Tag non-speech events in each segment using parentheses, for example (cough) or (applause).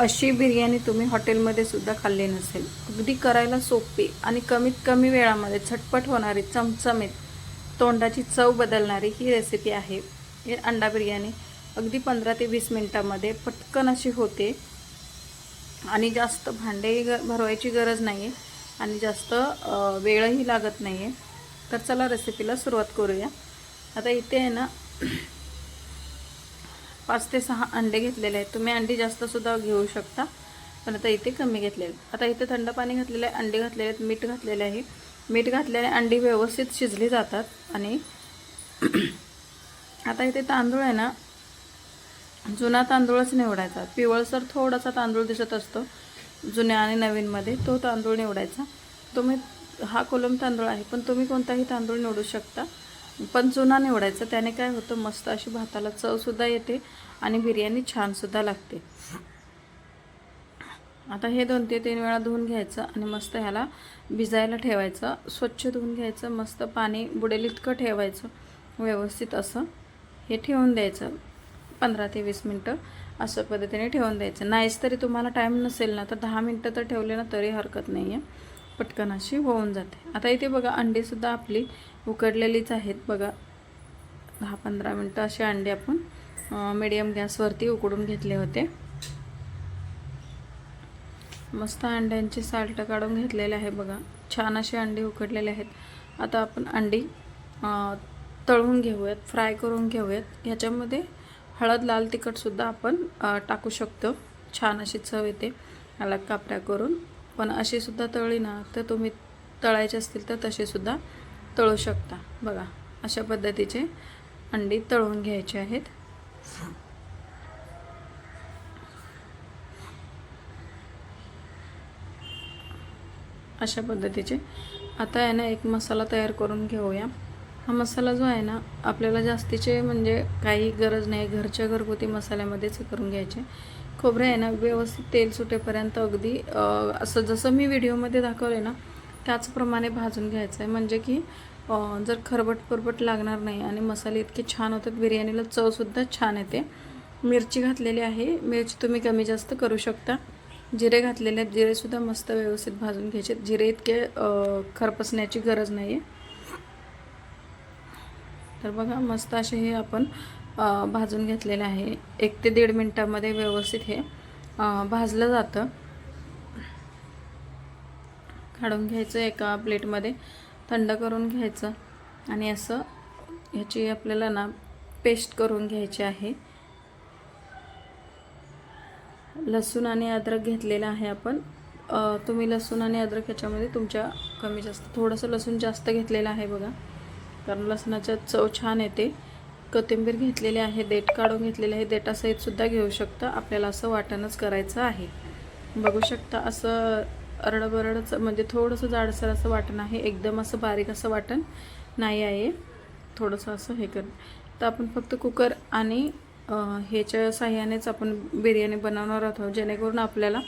अशी बिर्याणी तुम्ही हॉटेलमध्ये सुद्धा खाल्ली नसेल. अगदी करायला सोपी आणि कमीत कमी वेळामध्ये झटपट होणारी चमचमीत तोंडाची चव बदलणारी ही रेसिपी आहे. हे अंडा बिर्याणी अगदी पंधरा ते वीस मिनटामध्ये पटकन अशी होते. आणि जास्त भांडे ग भरवायची गरज नाही आहे आणि जास्त वेळही लागत नाही आहे तर चला रेसिपीला सुरुवात करूया. आता इथे आहे ना पाच ते सहा अंडे घेतलेले आहेत. तुम्ही अंडी जास्तसुद्धा घेऊ शकता पण आता इथे कमी घेतलेले आहेत. आता इथे थंड पाणी घातलेलं आहे अंडे घातलेले आहेत मीठ घातलेले आहे. मीठ घातलेले अंडी व्यवस्थित शिजली जातात आणि (clears throat) आता इथे तांदूळ आहे ना जुना तांदूळच निवडायचा. पिवळसर थोडासा तांदूळ दिसत असतो जुन्या आणि नवीनमध्ये तो तांदूळ निवडायचा. तुम्ही हा कोलम तांदूळ आहे पण तुम्ही कोणताही तांदूळ निवडू शकता. पण चुना निवडायचा त्याने काय होतं मस्त अशी भाताला चवसुद्धा येते आणि बिर्याणी छानसुद्धा लागते. आता हे दोन ते तीन वेळा धुवून घ्यायचं आणि मस्त ह्याला भिजायला ठेवायचं. स्वच्छ धुवून घ्यायचं मस्त पाणी बुडेल इतकं ठेवायचं व्यवस्थित असं. हे ठेवून द्यायचं पंधरा ते वीस मिनटं असं पद्धतीने ठेवून द्यायचं. नाहीच तरी तुम्हाला टाईम नसेल ना तर दहा मिनटं तर ठेवले ना तरी हरकत नाही आहे पटकन अशी होऊन जाते. आता इथे बघा अंडीसुद्धा आपली उकडलेलीच आहेत. बघा दहा पंधरा मिनटं असे अंडे आपण मीडियम गॅसवरती उकडून घेतले होते. मस्त अंड्यांचे साल्ट काढून घेतलेले आहे बघा. छान असे अंडे उकडलेले आहेत. आता आपण अंडी तळून घेऊयात फ्राय करून घेऊयात. ह्याच्यामध्ये हळद लाल तिखटसुद्धा आपण टाकू शकतो. छान अशी चव येते. याला कापऱ्या करून. पण अशीसुद्धा तळली ना तर तुम्ही तळायचे असतील तर तसेसुद्धा तळू शकता. बघा अशा पद्धतीचे अंडी तळून घ्यायचे आहेत. अशा पद्धतीचे. आता आहे ना एक मसाला तयार करून घेऊया. हा मसाला जो आहे ना आपल्याला जास्तीचे म्हणजे काही गरज नाही. घरच्या घरगुती मसाल्यामध्येच करून घ्यायचे. खोबरं आहे ना व्यवस्थित तेल सुटेपर्यंत अगदी असं जसं मी व्हिडिओमध्ये दाखवले ना त्याचप्रमाणे भाजून घ्यायचं आहे म्हणजे की जर खरबट परबट लागणार नाही आणि मसाले इतके छान होतात बिर्याणीला चवसुद्धा छान येते. मिरची घातलेली आहे. मिरची तुम्ही कमी जास्त करू शकता. जिरे घातलेले आहेत. जिरेसुद्धा मस्त व्यवस्थित भाजून घ्यायचे जिरे इतके खरपसण्याची गरज नाही आहे तर बघा मस्त असे हे आपण भाजून घेतलेले आहे. एक ते दीड मिनटामध्ये व्यवस्थित हे भाजलं जातं. काढून घ्यायचं एका प्लेटमध्ये थंड करून घ्यायचं. आणि असं ह्याची आपल्याला ना पेस्ट करून घ्यायची आहे. लसूण आणि अद्रक घेतलेलं आहे आपण. तुम्ही लसूण आणि अद्रक ह्याच्यामध्ये तुमच्या कमी जास्त थोडंसं लसूण जास्त घेतलेलं आहे बघा. कारण लसणाच्या चव छान येते. कोथिंबीर घेतलेली आहे देठ काढून घेतलेले आहे. देठासहित सुद्धा घेऊ शकता. आपल्याला असं वाटणच करायचं आहे. बघू शकता असं अरडबरडच म्हणजे थोडंसं जाडसर असं वाटण आहे. एकदम असं बारीक असं वाटण नाही आहे. थोडंसं असं हे कर. तर आपण फक्त कुकर आणि ह्याच्या साह्यानेच आपण बिर्याणी बनवणार आहोत. जेणेकरून आपल्याला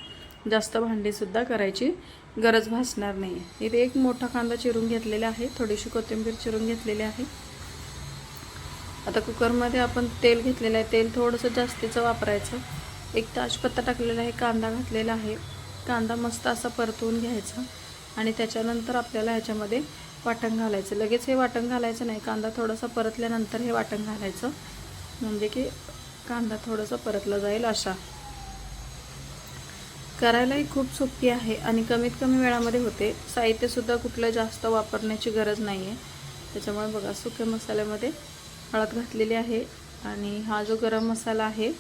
जास्त भांडीसुद्धा करायची. गरज भासणार नाही आहे इथे एक मोठा कांदा चिरून घेतलेला आहे. थोडीशी कोथिंबीर चिरून घेतलेली आहे. आता कुकरमध्ये आपण तेल घेतलेलं आहे. तेल थोडंसं जास्तीचं वापरायचं. एक ताजपत्ता टाकलेला आहे. कांदा घातलेला आहे. कांदा मस्त असा परतवून घ्यायचा. आणि त्याच्यानंतर आपल्याला ह्याच्यामध्ये वाटण घालायचं. लगेच हे वाटण घालायचं नाही. कांदा थोडासा परतल्यानंतर हे वाटण घालायचं. म्हणजे की कांदा थोडंसं परतला जाईल अशा करायलाही खूप सोपी आहे आणि कमीत कमी वेळामध्ये होते. साहित्यसुद्धा कुठलं जास्त वापरण्याची गरज नाही आहे त्याच्यामुळे बघा सुक्या मसाल्यामध्ये हळद घातलेली आहे आणि हा जो गरम मसाला आहे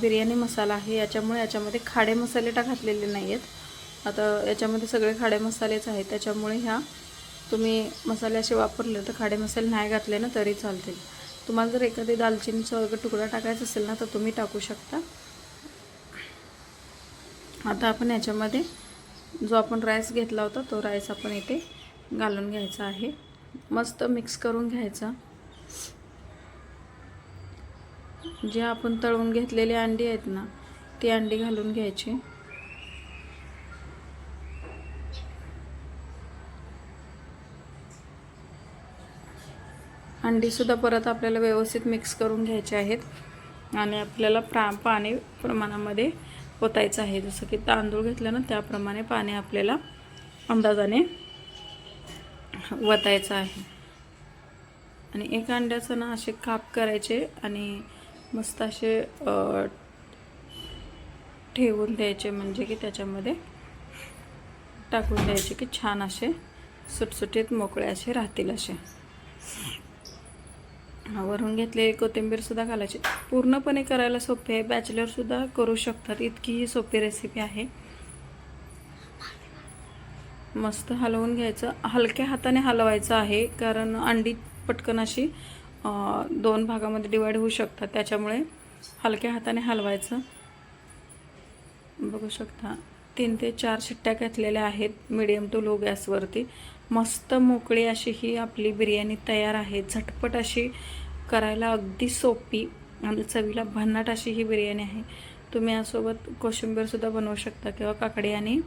बिर्याणी मसाला आहे याच्यामुळे याच्यामध्ये खाडे मसाले टा घातलेले नाही आहेत आता याच्यामध्ये सगळे खाडे मसालेच आहेत. त्याच्यामुळे ह्या तुम्ही मसाले असे वापरले तर खाडे मसाले नाही घातले ना तरी चालतील. तुम्हाला जर एखादी दालचिनीचा वगैरे तुकडा टाकायचा असेल ना तर तुम्ही टाकू शकता. आता आपण याच्यामध्ये जो आपण राईस घेतला होता तो राईस आपण इथे घालून घ्यायचा आहे. मस्त मिक्स करून घ्यायचा. जे आपण तळून घेतलेली अंडी आहेत ना ती अंडी घालून घ्यायची. अंडीसुद्धा परत आपल्याला व्यवस्थित मिक्स करून घ्यायचे आहेत. आणि आपल्याला प्रा पाणी प्रमाणामध्ये ओतायचं आहे. जसं की तांदूळ घेतलं ना त्याप्रमाणे पाणी आपल्याला अंदाजाने वतायचं आहे. आणि एक अंड्याचं ना असे काप करायचे आणि मस्त असे ठेवून द्यायचे. म्हणजे की त्याच्यामध्ये टाकून द्यायचे की छान असे सुटसुटीत मोकळे असे राहतील असे. वरून घेतलेली कोथिंबीरसुद्धा घालायची. पूर्णपणे करायला सोपे आहे. बॅचलरसुद्धा करू शकतात. इतकी ही सोपी रेसिपी आहे. मस्त हलवून घ्यायचं. हलक्या हाताने हलवायचं आहे कारण अंडी पटकन अशी दोन भागामध्ये डिवाईड होऊ शकतात. त्याच्यामुळे हलक्या हाताने हलवायचं. बघू शकता. तीन ते चार शिट्ट्या घातलेल्या आहेत मिडियम टू लो गॅसवरती मस्त मोकळी अशी ही आपली बिर्याणी तयार आहे. झटपट अशी करायला अगदी सोपी आणि चवीला भन्नाट अशी ही बिर्याणी आहे. तुम्ही यासोबत कोशिंबीरसुद्धा बनवू शकता किंवा काकडी आणि